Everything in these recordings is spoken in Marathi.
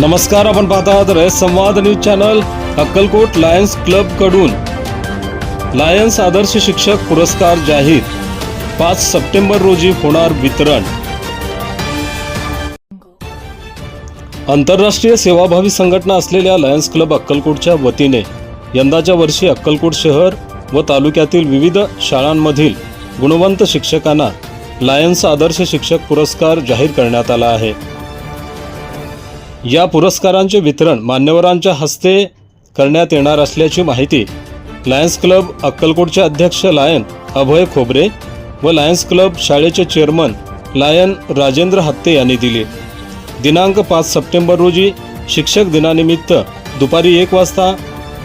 नमस्कार आपण पाहता आहात संवाद न्यूज चॅनल अक्कलकोट लायन्स क्लबकडून लायन्स आदर्श शिक्षक पुरस्कार जाहीर. पाच सप्टेंबर रोजी होणार वितरण. आंतरराष्ट्रीय सेवाभावी संघटना असलेल्या लायन्स क्लब अक्कलकोटच्या वतीने यंदाच्या वर्षी अक्कलकोट शहर व तालुक्यातील विविध शाळांमधील गुणवंत शिक्षकांना लायन्स आदर्श शिक्षक पुरस्कार जाहीर करण्यात आला आहे. या पुरस्कारांचे वितरण मान्यवरांच्या हस्ते करण्यात येणार असल्याची माहिती लायन्स क्लब अक्कलकोटचे अध्यक्ष लायन अभय खोबरे व लायन्स क्लब शाळेचे चेअरमन लायन राजेंद्र हत्ते यांनी दिली. दिनांक पाच सप्टेंबर रोजी शिक्षक दिनानिमित्त दुपारी एक वाजता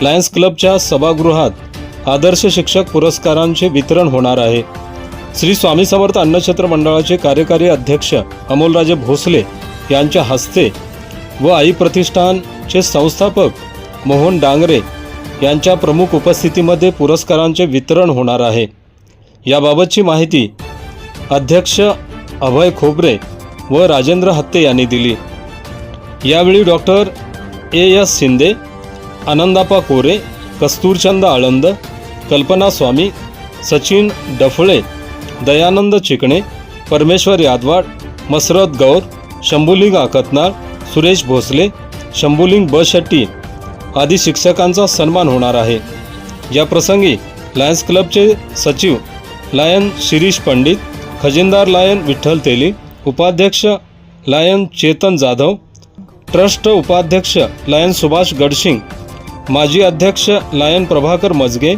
लायन्स क्लबच्या सभागृहात आदर्श शिक्षक पुरस्कारांचे वितरण होणार आहे. श्री स्वामी समर्थ अन्नछत्र मंडळाचे कार्यकारी अध्यक्ष अमोलराजे भोसले यांच्या हस्ते व आई प्रतिष्ठानचे संस्थापक मोहन डांगरे यांच्या प्रमुख उपस्थितीमध्ये पुरस्कारांचे वितरण होणार आहे. याबाबतची माहिती अध्यक्ष अभय खोबरे व राजेंद्र हत्ते यांनी दिली. यावेळी doctor A. S. Shinde Anandappa Kore Kasturchand Aland Kalpana Swami Sachin Daphale Dayanand Chikane परमेश्वर यादवाड मसरत गौर शंभुलिंग आकतनाळ सुरेश भोसले शंभुलिंग बशेट्टी आदी शिक्षकांचा सन्मान होणार आहे. या प्रसंगी लायन्स क्लबचे सचिव लायन शिरीष पंडित खजिनदार लायन विठ्ठल तेली उपाध्यक्ष लायन चेतन जाधव ट्रस्ट उपाध्यक्ष लायन सुभाष गडशिंग माजी अध्यक्ष लायन प्रभाकर मजगे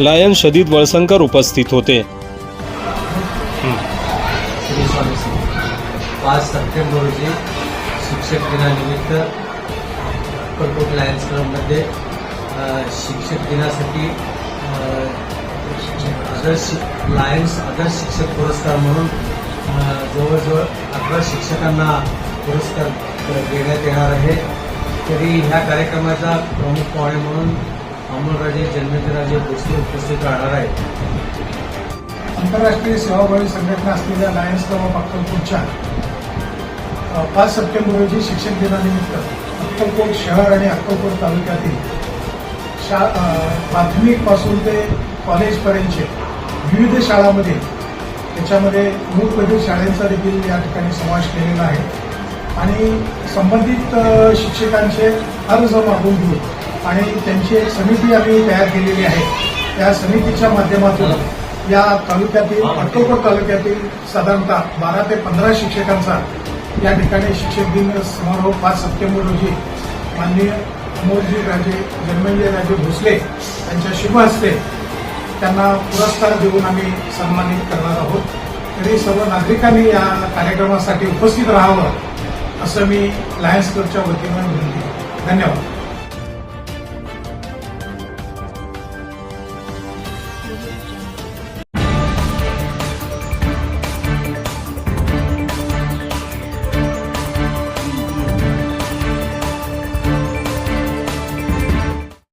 लायन शदीद वळसंकर उपस्थित होते. पाच सप्टेंबर रोजी शिक्षक दिनानिमित्त अक्कलकोट लायन्स क्लबमध्ये शिक्षक दिनासाठी आदर्श लायन्स आदर्श शिक्षक पुरस्कार म्हणून जवळजवळ अकरा शिक्षकांना पुरस्कार देण्यात येणार आहे. तरी ह्या कार्यक्रमाचा प्रमुख पाहुणे म्हणून अमोलराजे जन्मेजराजे भोसले उपस्थित राहणार आहेत. आंतरराष्ट्रीय सेवाभावी संघटना असलेल्या लायन्स क्लब ऑफ अक्कलकोटच्या पाच सप्टेंबर रोजी शिक्षक दिनानिमित्त अक्कलकोट शहर आणि अक्कलकोट तालुक्यातील शा प्राथमिकपासून ते कॉलेजपर्यंतचे विविध शाळांमध्ये त्याच्यामध्ये मूकबधीर शाळेंचा देखील या ठिकाणी समावेश केलेला आहे. आणि संबंधित शिक्षकांचे अर्ज मागून घेऊन आणि त्यांची एक समिती आम्ही तयार केलेली आहे. त्या समितीच्या माध्यमातून या तालुक्यातील अक्कलकोट तालुक्यातील साधारणतः बारा ते पंधरा शिक्षकांचा या ठिकाणी शिक्षक दिन समारोह पाच सप्टेंबर रोजी माननीय अमोलजी राजे जन्मेंद्र राजे भोसले यांच्या शुभ हस्ते त्यांना पुरस्कार देऊन आम्ही सन्मानित करणार आहोत. तरी सर्व नागरिकांनी या कार्यक्रमासाठी उपस्थित राहावं असं मी लायन्स क्लबच्या वतीनं विनंती धन्यवाद.